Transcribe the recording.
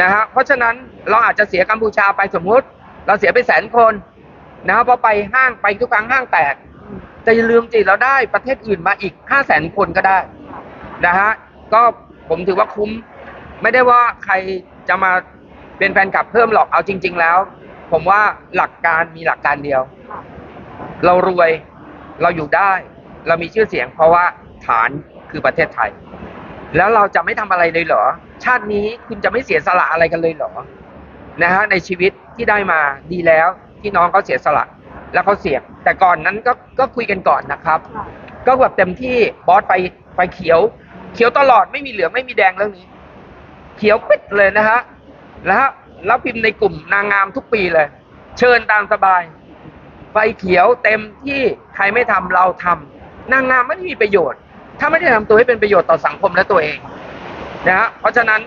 นะฮะเพราะฉะนั้นเราอาจจะเสียกัมพูชาไปสมมุติ เราเสียไปแสนคนนะฮะเพราะไปห้างไปทุกครั้งห้างแตกแต่อย่าลืมจิเราได้ประเทศอื่นมาอีกห้าแสนคนก็ได้นะฮะก็ผมถือว่าคุ้ม ไม่ได้ว่าใครจะมาเป็นแฟนคลับเพิ่มหรอกเอาจริง ๆ แล้ว ผมว่าหลักการมีหลักการเดียว เรารวยเราอยู่ได้ เรามีชื่อเสียงเพราะว่าฐานคือประเทศไทย แล้วเราจะไม่ทำอะไรเลยเหรอ ชาตินี้คุณจะไม่เสียสละอะไรกันเลยเหรอนะฮะในชีวิตที่ได้มาดีแล้วที่น้องเขาเสียสละแล้วเขาเสียงแต่ก่อนนั้นก็ก็คุยกันก่อนนะครับ ก็แบบเต็มที่บอสไปไปเขียว เขียวตลอดไม่มีเหลืองไม่มีแดงเรื่องนี้ เขียวปิดเลยนะฮะแล้วฮะแล้วพิมพ์ในกลุ่มนางงามทุกปีเลย เชิญตามสบายไฟเขียวเต็มที่ใครไม่ทำเราทำนางงามไม่มีประโยชน์ ถ้าไม่ได้ทำตัวให้เป็นประโยชน์ต่อสังคมและตัวเองนะฮะเพราะฉะนั้น